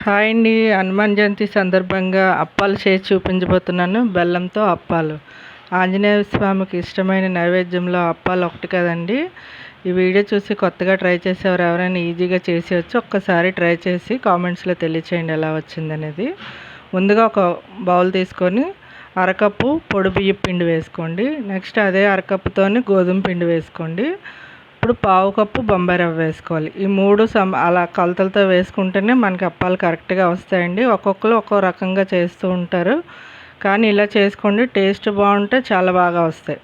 Hi అండి. హనుమాన్ జయంతి సందర్భంగా అప్పాలు చేసి చూపించబోతున్నాను. బెల్లంతో అప్పాలు. ఆంజనేయ స్వామికి ఇష్టమైన నైవేద్యంలో అప్పాలు ఒకటి కదండి. ఈ వీడియో చూసి కొత్తగా ట్రై చేసేవారు ఎవరైనా ఈజీగా చేసేయచ్చు ఒక్కసారి ట్రై చేసి కామెంట్స్లో తెలియచేయండి ఎలా వచ్చిందనేది. ముందుగా ఒక బౌల్ తీసుకొని అరకప్పు పొడి బియ్య పిండి వేసుకోండి. నెక్స్ట్ అదే అరకప్పుతోని గోధుమ పిండి వేసుకోండి. ఇప్పుడు పావు కప్పు బొంబాయి రవ్వ వేసుకోవాలి. ఈ మూడు సమ అలా కొలతలతో వేసుకుంటేనే మనకి అప్పాలు కరెక్ట్గా వస్తాయండి. ఒక్కొక్కరు ఒక్కో రకంగా చేస్తూ ఉంటారు. కానీ ఇలా చేసుకోండి టేస్ట్ బాగుంటే చాలా బాగా వస్తాయి.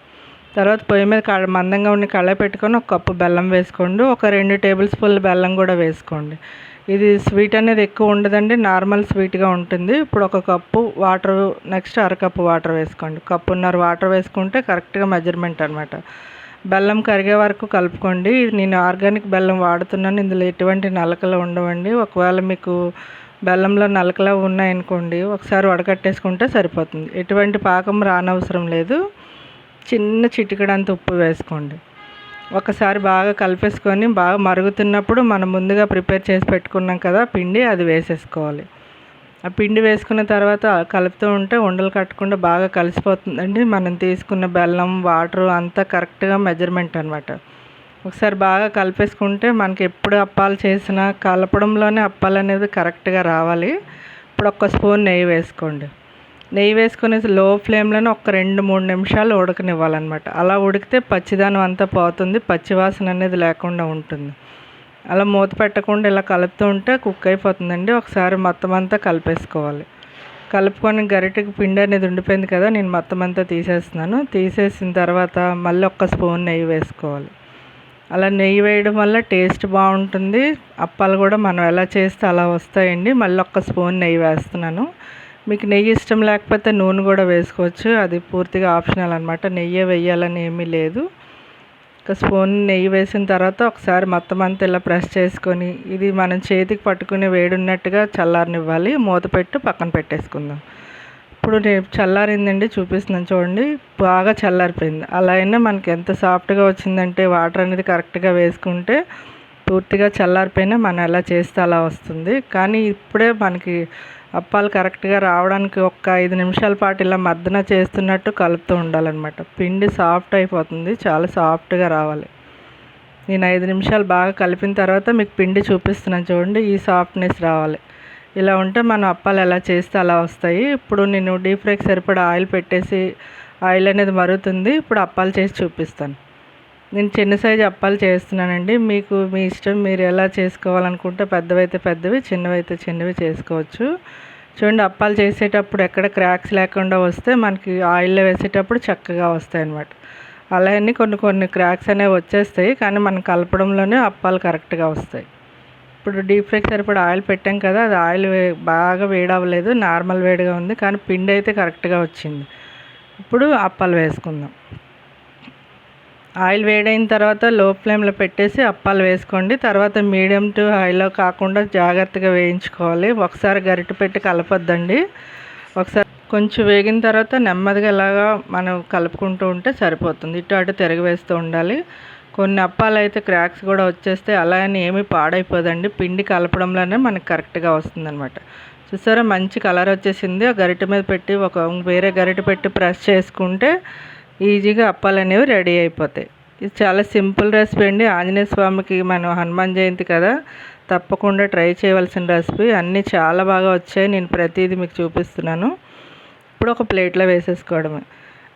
తర్వాత పొయ్యి మీద కళ మందంగా ఉండి కళ పెట్టుకొని ఒక కప్పు బెల్లం వేసుకోండి. ఒక రెండు టేబుల్ స్పూన్ల బెల్లం కూడా వేసుకోండి. ఇది స్వీట్ అనేది ఎక్కువ ఉండదండి నార్మల్ స్వీట్గా ఉంటుంది. ఇప్పుడు ఒక కప్పు వాటర్ నెక్స్ట్ అరకప్పు వాటర్ వేసుకోండి. కప్పున్నర వాటర్ వేసుకుంటే కరెక్ట్గా మెజర్మెంట్ అనమాట బెల్లం కరిగే వరకు కలుపుకోండి. నేను ఆర్గానిక్ బెల్లం వాడుతున్నాను. ఇందులో ఎటువంటి నలకలు ఉండవండి. ఒకవేళ మీకు బెల్లంలో నలకలు ఉన్నాయనుకోండి ఒకసారి వడకట్టేసుకుంటే సరిపోతుంది. ఎటువంటి పాకం రానవసరం లేదు. చిన్న చిటికడంత ఉప్పు వేసుకోండి. ఒకసారి బాగా కలిపేసుకొని బాగా మరుగుతున్నప్పుడు మనం ముందుగా ప్రిపేర్ చేసి పెట్టుకున్నాం కదా పిండి అది వేసేసుకోవాలి. ఆ పిండి వేసుకున్న తర్వాత కలుపుతూ ఉంటే ఉండలు కట్టకుండా బాగా కలిసిపోతుందండి మనం తీసుకున్న బెల్లం వాటర్ అంతా కరెక్ట్గా మెజర్మెంట్ అనమాట ఒకసారి బాగా కలిపేసుకుంటే మనకి ఎప్పుడు అప్పాలు చేసినా కలపడంలోనే అప్పాలు అనేది కరెక్ట్గా రావాలి. ఇప్పుడు ఒక్క స్పూన్ నెయ్యి వేసుకోండి. నెయ్యి వేసుకుని లో ఫ్లేమ్లోనే ఒక రెండు మూడు నిమిషాలు ఉడకనివ్వాలన్నమాట. అలా ఉడికితే పచ్చిదానం అంతా పోతుంది. పచ్చివాసన అనేది లేకుండా ఉంటుంది. అలా మూత పెట్టకుండా ఇలా కలుపుతూ ఉంటే కుక్ అయిపోతుందండి. ఒకసారి మొత్తం అంతా కలిపేసుకోవాలి. కలుపుకొని గరిటెకి పిండి అనేది ఉండిపోయింది కదా నేను మొత్తం అంతా తీసేస్తున్నాను. తీసేసిన తర్వాత మళ్ళీ ఒక్క స్పూన్ నెయ్యి వేసుకోవాలి. అలా నెయ్యి వేయడం వల్ల టేస్ట్ బాగుంటుంది. అప్పాలు కూడా మనం ఎలా చేస్తే అలా వస్తాయండి. మళ్ళీ ఒక్క స్పూన్ నెయ్యి వేస్తున్నాను. మీకు నెయ్యి ఇష్టం లేకపోతే నూనె కూడా వేసుకోవచ్చు. అది పూర్తిగా ఆప్షనల్ అనమాట నెయ్యి వేయాలని ఏమీ లేదు. ఒక స్పూన్ నెయ్యి వేసిన తర్వాత ఒకసారి మొత్తం అంతా ఇలా ప్రెస్ చేసుకొని ఇది మనం చేతికి పట్టుకుని వేడున్నట్టుగా చల్లారనివ్వాలి. మూత పెట్టి పక్కన పెట్టేసుకుందాం. ఇప్పుడు నేను చల్లారిందండి చూపిస్తున్నాను చూడండి. బాగా చల్లారిపోయింది. అలా అయినా మనకి ఎంత సాఫ్ట్గా వచ్చిందంటే వాటర్ అనేది కరెక్ట్గా వేసుకుంటే పూర్తిగా చల్లారిపోయినా మనం ఎలా చేస్తే అలా వస్తుంది. కానీ ఇప్పుడే మనకి అప్పాలు కరెక్ట్గా రావడానికి ఒక ఐదు నిమిషాల పాటు ఇలా మద్దన చేస్తున్నట్టు కలుపుతూ ఉండాలన్నమాట. పిండి సాఫ్ట్ అయిపోతుంది. చాలా సాఫ్ట్గా రావాలి. నేను ఐదు నిమిషాలు బాగా కలిపిన తర్వాత మీకు పిండి చూపిస్తున్నాను చూడండి. ఈ సాఫ్ట్నెస్ రావాలి. ఇలా ఉంటే మనం అప్పాలు ఎలా చేస్తే అలా వస్తాయి. ఇప్పుడు నేను డీప్ ఫ్రైకి సరిపడా ఆయిల్ పెట్టేసి ఆయిల్ అనేది మరుగుతుంది. ఇప్పుడు అప్పాలు చేసి చూపిస్తాను. నేను చిన్న సైజు అప్పాలు చేస్తున్నానండి. మీకు మీ ఇష్టం మీరు ఎలా చేసుకోవాలనుకుంటే పెద్దవైతే పెద్దవి చిన్నవైతే చిన్నవి చేసుకోవచ్చు. చూడండి అప్పాలు చేసేటప్పుడు ఎక్కడ క్రాక్స్ లేకుండా వస్తే మనకి ఆయిల్లో వేసేటప్పుడు చక్కగా వస్తాయి అన్నమాట అలాగే కొన్ని కొన్ని క్రాక్స్ అనేవి వచ్చేస్తాయి కానీ మనం కలపడంలోనే అప్పాలు కరెక్ట్గా వస్తాయి. ఇప్పుడు డీప్ ఫ్రైకి సరిపడా ఆయిల్ పెట్టాం కదా అది ఆయిల్ బాగా వేడవ్వలేదు నార్మల్ వేడిగా ఉంది కానీ పిండి అయితే కరెక్ట్గా వచ్చింది. ఇప్పుడు అప్పాలు వేసుకుందాం. ఆయిల్ వేడైన తర్వాత లో ఫ్లేమ్లో పెట్టేసి అప్పాలు వేసుకోండి. తర్వాత మీడియం టు హైలో కాకుండా జాగ్రత్తగా వేయించుకోవాలి. ఒకసారి గరిట పెట్టి కలపొద్దండి. ఒకసారి కొంచెం వేగిన తర్వాత నెమ్మదిగా ఇలాగా మనం కలుపుకుంటూ ఉంటే సరిపోతుంది. ఇటు అటు తిరగవేస్తూ ఉండాలి. కొన్ని అప్పాలు అయితే క్రాక్స్ కూడా వచ్చేస్తే అలా అని ఏమీ పాడైపోదండి. పిండి కలపడంలోనే మనకి కరెక్ట్గా వస్తుంది అనమాట చూసారా? మంచి కలర్ వచ్చేసింది. ఆ గరిట మీద పెట్టి ఒక వేరే గరిట పెట్టి ప్రెస్ చేసుకుంటే ఈజీగా అప్పాలు అనేవి రెడీ అయిపోతాయి. ఇది చాలా సింపుల్ రెసిపీ అండి. ఆంజనేయ స్వామికి మనం హనుమాన్ జయంతి కదా తప్పకుండా ట్రై చేయవలసిన రెసిపీ. అన్నీ చాలా బాగా వచ్చాయి. నేను ప్రతిదీ మీకు చూపిస్తున్నాను. ఇప్పుడు ఒక ప్లేట్లో వేసేసుకోవడమే.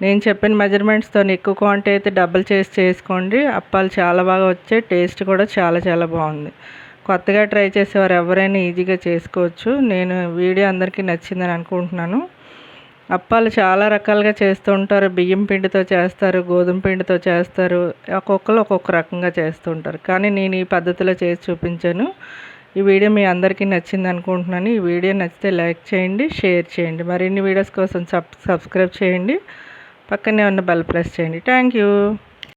నేను చెప్పిన మెజర్మెంట్స్తో ఎక్కువ క్వాంటిటీ అయితే డబుల్ చేసి చేసుకోండి. అప్పాలు చాలా బాగా వచ్చాయి. టేస్ట్ కూడా చాలా చాలా బాగుంది. కొత్తగా ట్రై చేసేవారు ఎవరైనా ఈజీగా చేసుకోవచ్చు. నేను వీడియో అందరికీ నచ్చిందని అనుకుంటున్నాను. అప్పాలు చాలా రకాలుగా చేస్తూ ఉంటారు. బియ్యం పిండితో చేస్తారు గోధుమ పిండితో చేస్తారు. ఒక్కొక్కరు ఒక్కొక్క రకంగా చేస్తూ ఉంటారు. కానీ నేను ఈ పద్ధతిలో చేసి చూపించాను. ఈ వీడియో మీ అందరికీ నచ్చింది అనుకుంటున్నాను. ఈ వీడియో నచ్చితే లైక్ చేయండి షేర్ చేయండి. మరిన్ని వీడియోస్ కోసం సబ్ సబ్స్క్రైబ్ చేయండి. పక్కనే ఉన్న బెల్ ప్రెస్ చేయండి. Thank you.